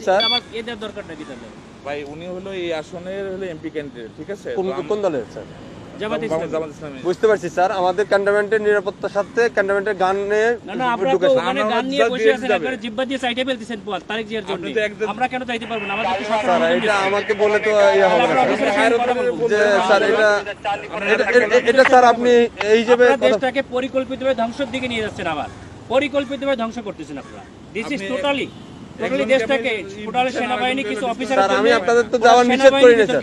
Sir. এদের দরকারটা কি তাহলে ভাই উনি হলো এই আসনের হলো এমপি ক্যান্ডিডেট ঠিক আছে? কোন তো আম- কোন দলের স্যার? জামাত বাংলাদেশ ইসলামী। জামাত ইসলামী। বুঝতে পারছি স্যার। আমাদের ক্যান্টনমেন্টের নিরাপত্তার সাথে ক্যান্টনমেন্টের গানে না না আপনারা তো ঢুকেছে ওখানে আমরা গান নিয়ে বসে আছেন যাবে। জিব্বা দিয়ে সাইডে ফেলতেছেন পথ তারিখ জিয়ার জন্য। আপনি তো একদম- আমরা কেন চাইতে পারব না? আমাদের স্যার এটা আমাকে বলে তো ইয়ে হবে না। যে স্যার এটা এটা- স্যার আপনি এই হিসেবে দেশটাকে পরিকল্পিতভাবে ধ্বংসের দিকে নিয়ে যাচ্ছেন আবার। পরিকল্পিতভাবে ধ্বংস করতেছেন আপনারা। দিস ইজ টোটালি টোটালি দেশটাকে আপনি সেনাবাহিনী কিছু করে অফিসার আমি আপনাদের তো যাওয়ার নিষেধ করি না, স্যার।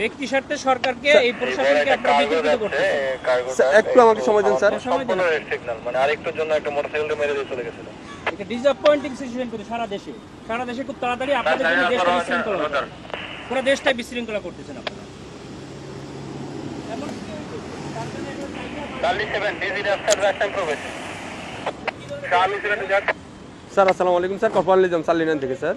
ব্যক্তি স্বার্থে সরকারকে এই প্রশাসনকে আপনারা বিতর্কিত করতেছেন। স্যার, একটু আমাকে সময় দেন স্যার। সময় দেন সিগন্যাল মানে আরেকটুর জন্য একটা মোটরসাইকেলটা মেরে দিয়ে চলে গেছিল। এটা ডিসঅ্যাপয়েন্টিং সিচুয়েশন কিন্তু সারা দেশে। সারা দেশে খুব তাড়াতাড়ি আপনাদের জন্য দেশটা বিশৃঙ্খলা পুরো দেশটাই বিশৃঙ্খলা করতেছেন আপনারা। স্যার আসসালামু আলাইকুম স্যার কপাল নিজাম সালিনান থেকে স্যার।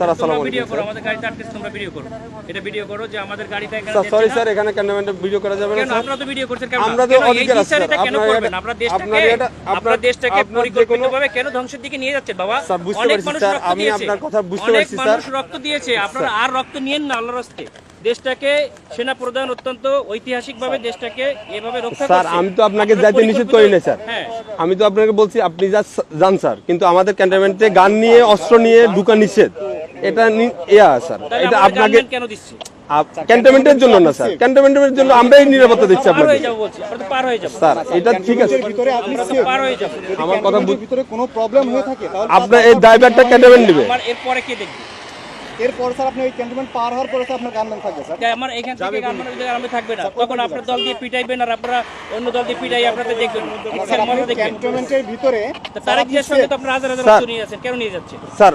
স্যার আসসালামু ভিডিও আলাইকুম করো আমাদের গাড়িতে তোমরা ভিডিও করো। এটা ভিডিও করো যে আমাদের এখানে স্যার সরি স্যার এখানে ভিডিও করা যাবে না স্যার? আপনারা তো ভিডিও করছেন কেন? আমরা তো অধিকার আছে, স্যার। কেন করবেন? আপনারা দেশটাকে আপনারা দেশটাকে আপনার যে কোনো- পরিকল্পিতভাবে কেন ধ্বংসের দিকে নিয়ে যাচ্ছেন বাবা? স্যার, বুঝতে পারছি, স্যার। রক্ত আমি আপনার কথা বুঝতে পারছি, স্যার। মানুষ রক্ত দিয়েছে। আপনারা আর রক্ত নিয়েন না আল্লাহর রাস্তে দেশটাকে সেনা প্রধান অত্যন্ত ঐতিহাসিকভাবে দেশটাকে এভাবে রক্ষা স্যার আমি তো আপনাকে যাইতে নিষেধ করি না স্যার। হ্যাঁ। আমি তো আপনাকে বলছি আপনি যা যান স্যার। কিন্তু আমাদের ক্যান্টনমেন্টে গান নিয়ে অস্ত্র নিয়ে ঢুকা নিষেধ। এটা ইয়া স্যার এটা আপনাকে কেন দিচ্ছে? ক্যান্টনমেন্টের জন্য না স্যার ক্যান্টনমেন্টের জন্য আমরাই নিরাপত্তা দিচ্ছি আপনাকে যাব বলছি আমরা তো পার যাব। স্যার এটা ঠিক আছে। ভিতরে আপনি আমরা তো পার হয়ে যাব। আমার কথা ভিতরে কোনো প্রবলেম হয়ে থাকে আপনার এই ড্রাইভারটা ক্যান্টনমেন্ট নেবে। এরপরে কে দেখবে? এরপর স্যার আপনি ওই ক্যান্টনমেন্ট পার হওয়ার পরে আপনার গানম্যান থাকবে স্যার। আমার এখান থেকে গানমানের জায়গায় আমি থাকবে না। তখন আপনার দল দিয়ে পিটাইবেন আর আপনারা অন্য দল দিয়ে পিটাই আপনাদের দেখবেন। স্যার আপনি ক্যান্টনমেন্টের ভিতরে তা তারেক সঙ্গে তো আপনারা হাজার হাজার নিয়ে যাচ্ছেন। কেন নিয়ে যাচ্ছে? স্যার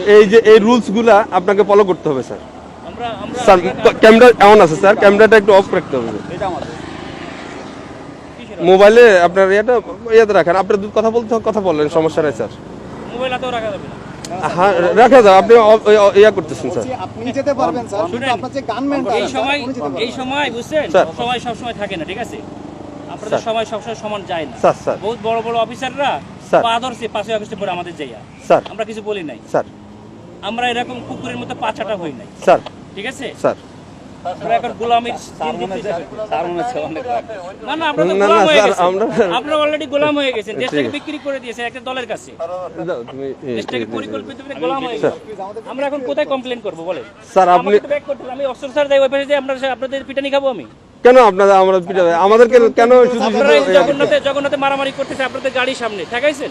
এই যে এই রুলসগুলা আপনাকে ফলো করতে হবে স্যার। আমরা আমরা স্যার ক্যামেরা এমন আছে স্যার ক্যামেরাটা একটু অফ রাখতে হবে। মোবাইলে আপনার ইয়েটা ইয়েতে রাখেন। আপনার দু- কথা বলতে কথা বললেন সমস্যা নাই স্যার। মোবাইল রাখা যাবে না। হ্যাঁ আপনি ইয়া- করতেছেন স্যার। আপনি যেতে পারবেন স্যার। আপনার যে গানম্যানটা এই সময় এই সময় বুঝছেন? স্যার। সময় সব সময় থাকে না ঠিক আছে? আপনাদের। সময় সমান যায় না। Sir sir. বহুত বড় বড় অফিসাররা স্যার। পা ধরছে পাঁচই পরে আমাদের যাইয়া স্যার। আমরা কিছু বলি নাই। স্যার। আমরা এরকম কুকুরের মতো পাচাটা হই নাই। স্যার। ঠিক আছে? স্যার। এখন গোলামির দিন দিতেছি। না না আমরা তো না, না, গোলাম হয়ে স্যার, গেছি। আমরা- আপনারা অলরেডি গোলাম হয়ে গেছেন দেশটাকে বিক্রি করে দিয়েছে একটা দলের কাছে। দাও, তুমি এই- দেশটাকে পরিকল্পিত গোলাম হয়ে আমরা এখন কোথায় কমপ্লেন করব বলে স্যার আপনি। আমি অস্ত্র স্যার যাই ওই পাশে যাই আপনার আপনাদের পিটানি খাব আমি। কেন আপনারা আমরা পিটাবে আমাদেরকে কেন শুধু জগন্নাথে জগন্নাথে মারামারি করতেছে আপনাদের গাড়ির সামনে। ঠেকাইছেন?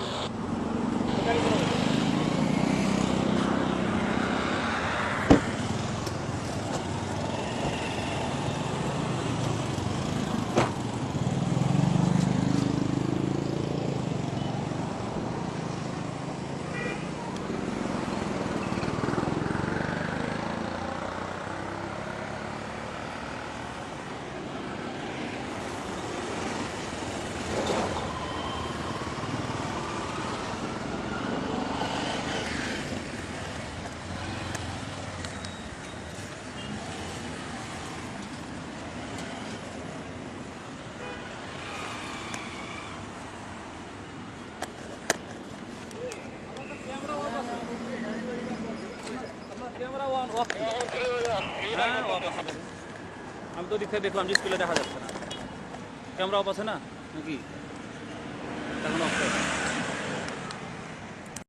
আমি তো দিকে দেখলাম যে স্কুলে দেখা যাচ্ছে না। ক্যামেরা অফ আছে না, নাকি? এখন অফ